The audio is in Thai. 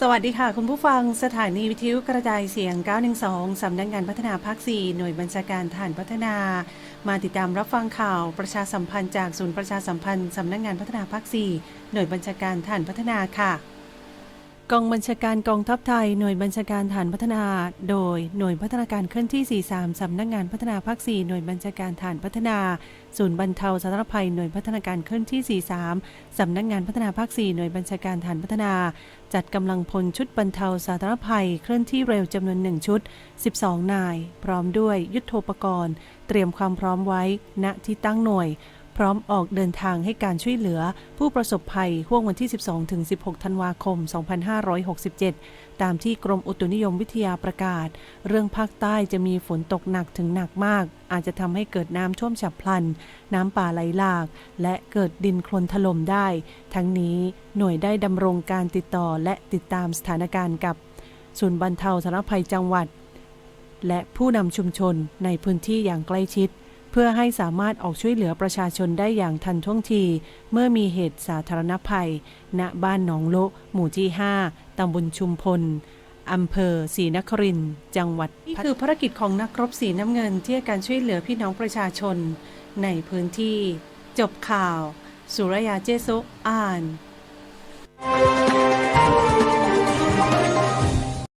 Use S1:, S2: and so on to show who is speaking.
S1: สวัสดีค่ะ คุณผู้ฟังสถานีวิทยุกระจายเสียง 912 สำนักงานพัฒนาภาค 4 หน่วยบัญชาการฐานพัฒนา มาติดตามรับฟังข่าวประชาสัมพันธ์จากศูนย์ประชาสัมพันธ์ สำนักงานพัฒนาภาค 4 หน่วยบัญชาการฐานพัฒนาค่ะ กองบัญชาการกองทัพไทย หน่วยบัญชาการฐานพัฒนา โดยหน่วยพัฒนาการเคลื่อนที่ 43 สำนักงานพัฒนาภาค 4 หน่วยบัญชาการฐานพัฒนา ศูนย์บรรเทาสาธารณภัย หน่วยพัฒนาการเคลื่อนที่ 43 สำนักงานพัฒนาภาค 4 หน่วยบัญชาการฐานพัฒนา จัดกำลังพลชุดบรรเทาสาธารณภัย เคลื่อนที่เร็วจำนวนหนึ่งชุด 12 นาย พร้อมด้วยยุทโธปกรณ์ เตรียมความพร้อมไว้ ณ ที่ตั้งหน่วย พร้อมออกเดินทางให้การช่วยเหลือ ผู้ประสบภัยห่วงวันที่ 12-16 ธันวาคม 2567 ตามที่กรมอุตุนิยมวิทยาประกาศ เรื่องภาคใต้จะมีฝนตกหนักถึงหนักมาก อาจจะทำให้เกิดน้ำท่วมฉับพลัน น้ำป่าไหลหลาก และเกิดดินโคลนถล่มได้ ทั้งนี้หน่วยได้ดำรงการติดต่อและติดตามสถานการณ์กับศูนย์บรรเทาสาธารณภัยจังหวัด และผู้นำชุมชนในพื้นที่อย่างใกล้ชิด พื่อให้สามารถออกช่วยเหลือประชาชนได้อย่างทันท่วงที เมื่อมีเหตุสาธารณภัย ณบ้านหนองโละหมู่ที่ 5ตำบลชุมพลอำเภอศรีนครินจังหวัดนี่คือภารกิจของนักรบสีน้ำเงินที่การช่วยเหลือพี่น้องประชาชน ในพื้นที่ จบข่าว สุรยาเจโซอ่าน